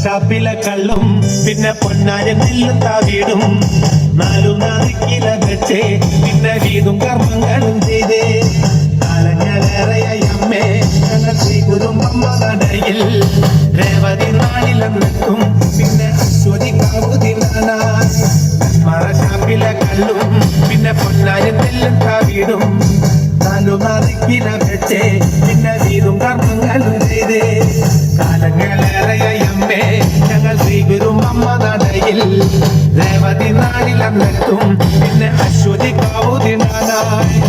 മറശാപ്പിലെ കള്ളും പിന്നെ പൊന്നാരി നെല്ലും താവീടും നാലു നാദിക്കില വെച്ചേ പിന്നെ വീടും കർമ്മങ്ങളും ചെയ്തേ. കാലങ്ങളേറെയായി അമ്മേ ഞങ്ങൾ ശ്രീ കുടുംബം നടയിൽ രേവതി നാളിലെന്നെത്തും പിന്നെ അശ്വതി കാവുതി മറശാപ്പിലെ കള്ളും പിന്നെ പൊന്നാരി നെല്ലും താവീടും പിന്നെ വീടും കർമ്മങ്ങളും ചെയ്ത്. കാലങ്ങളേറെയായി അമ്മേ ഞങ്ങൾ ശ്രീഗുരും പിന്നെ അശ്വതി കാവുതി നാനായി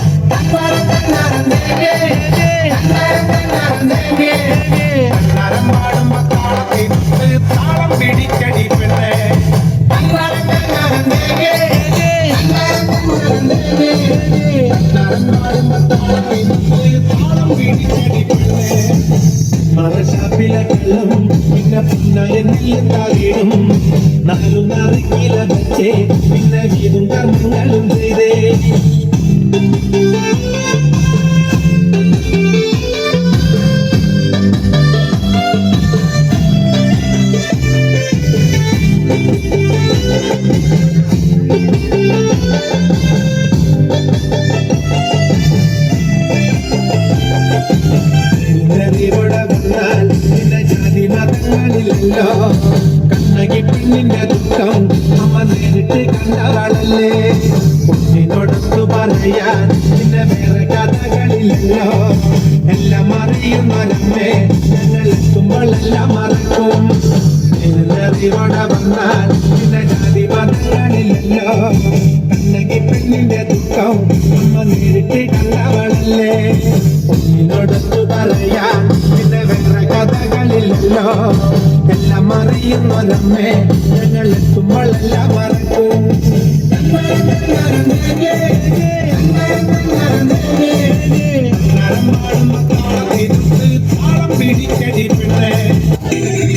മറശാപ്പിലെ കള്ളം പിന്നെ പിന്നായ നെല്ലുണ്ടാകിടും നാലു നാറിക്കില വെച്ചേ പിന്നെ വീടും കർമ്മങ്ങളും കണ്ണകി പെണ്ണിന്റെ ദുഃഖം അമ്മ നേരിട്ട് കണ്ടവളല്ലേ കുഞ്ഞിനോടൊത്തു പറയാൻ നിന്റെ വേറെ കഥകളില്ലല്ലോ. എല്ലാം അറിയുന്നവരമ്മേ ഞങ്ങൾ എത്തുമ്പോഴെല്ലാം മറക്കും. ഇവിടെ വന്നാൽ നിന്റെ ജാതി മതങ്ങളില്ലല്ലോ കണ്ണകി പെണ്ണിന്റെ ദുഃഖം അമ്മ നേരിട്ട് കണ്ടവളല്ലേ കുഞ്ഞിനോടൊത്തു പറയാൻ പിന്നെ വേറെ കഥകളില്ലല്ലോ. എല്ലാം അറിയുന്നവരമ്മേ ഞങ്ങൾ എത്തുമ്പോഴെല്ലാം മറക്കും.